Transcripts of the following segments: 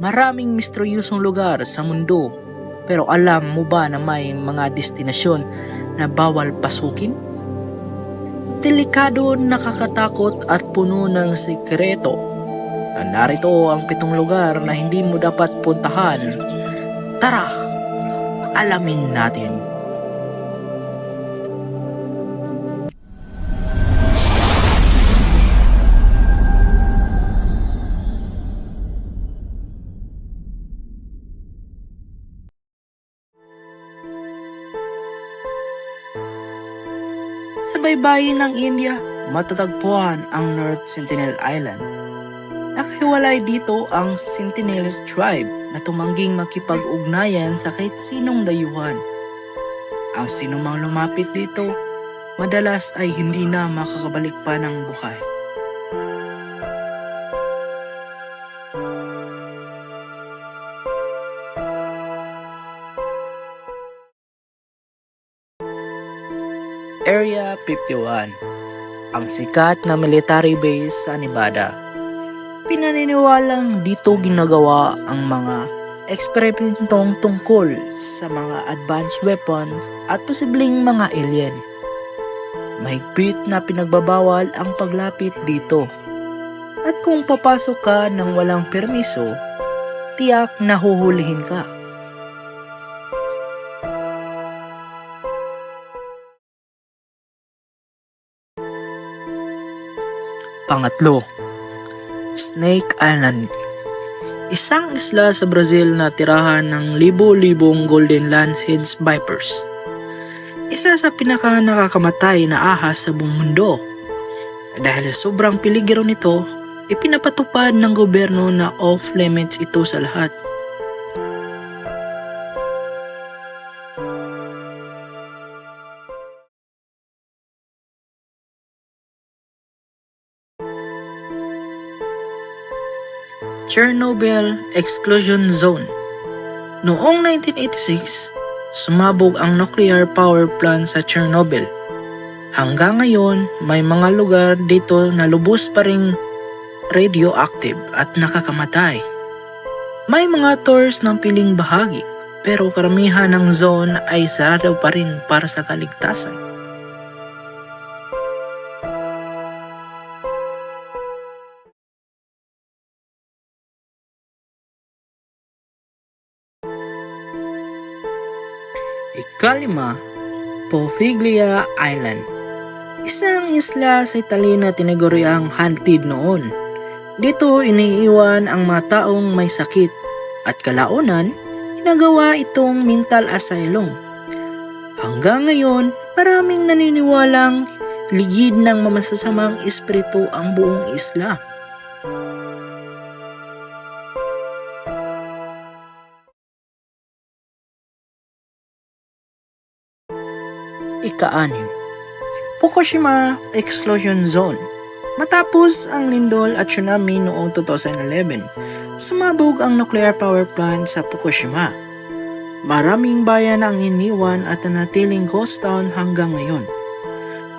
Maraming misteryosong lugar sa mundo. Pero alam mo ba na may mga destinasyon na bawal pasukin? Delikado, nakakatakot at puno ng sikreto. Narito ang pitong lugar na hindi mo dapat puntahan. Tara, alamin natin. Sa baybayin ng India, matatagpuan ang North Sentinel Island. Nakahiwalay dito ang Sentinels tribe na tumangging makipag-ugnayan sa kahit sinong dayuhan. Ang sinumang lumapit dito, madalas ay hindi na makakabalik pa ng buhay. Area 51 Ang sikat na military base sa Nevada. Pinaniniwalang dito ginagawa ang mga eksperimentong tungkol sa mga advanced weapons at posibleng mga alien. Mahigpit na pinagbabawal ang paglapit dito. At kung papasok ka ng walang permiso, tiyak na huhulihin ka. Pangatlo, Snake Island. Isang isla sa Brazil na tirahan ng libo-libong Golden Lanceheads Vipers. Isa sa pinaka nakakamatay na ahas sa buong mundo. Dahil sa sobrang piligro nito, ipinapatupad ng gobyerno na off-limits ito sa lahat. Chernobyl Exclusion Zone. Noong 1986, sumabog ang nuclear power plant sa Chernobyl. Hanggang ngayon, may mga lugar dito na lubos pa ring radioactive at nakakamatay. May mga tours ng piling bahagi, pero karamihan ng zone ay sarado pa rin para sa kaligtasan. Ikalima, Poveglia Island. Isang isla sa Italy na tinaguriang haunted noon. Dito iniiwan ang mga taong may sakit at kalaunan, ginagawa itong mental asylum. Hanggang ngayon, maraming naniniwalang ligid ng mamasasamang espiritu ang buong isla. Ika-anim, Fukushima Exclusion Zone. Matapos ang lindol at tsunami noong 2011, sumabog ang nuclear power plant sa Fukushima. Maraming bayan ang iniwan at nanatiling ghost town hanggang ngayon.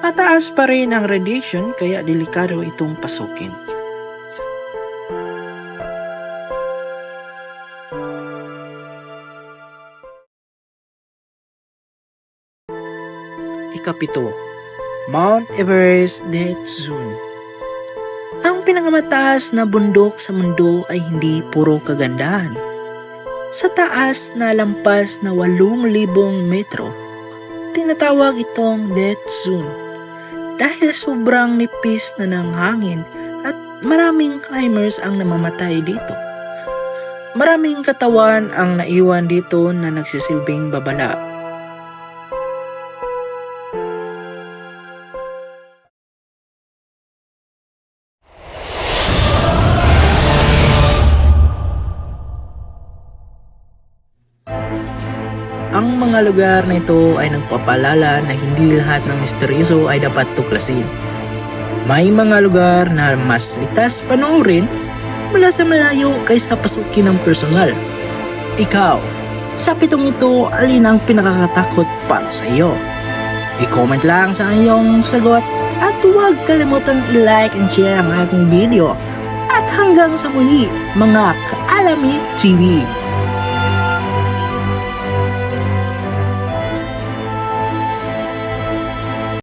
Mataas pa rin ang radiation kaya delikado itong pasukin. Ikapito, Mount Everest Zone. Ang pinakamataas na bundok sa mundo ay hindi puro kagandahan. Sa taas na lampas na 8,000 metro, tinatawag itong Zone dahil sobrang nipis na ng hangin at maraming climbers ang namamatay dito. Maraming katawan ang naiwan dito na nagsisilbing babala mga lugar na ito ay nagpapalala na hindi lahat ng misteryoso ay dapat tuklasin. May mga lugar na mas litas panoorin mula sa malayo kaysa pasukin ng personal. Ikaw, sa pitong ito, alin ang pinakakatakot para sa iyo? I-comment lang sa iyong sagot at huwag kalimutang i-like and share ang aking video. At hanggang sa muli, mga Kaalami TV.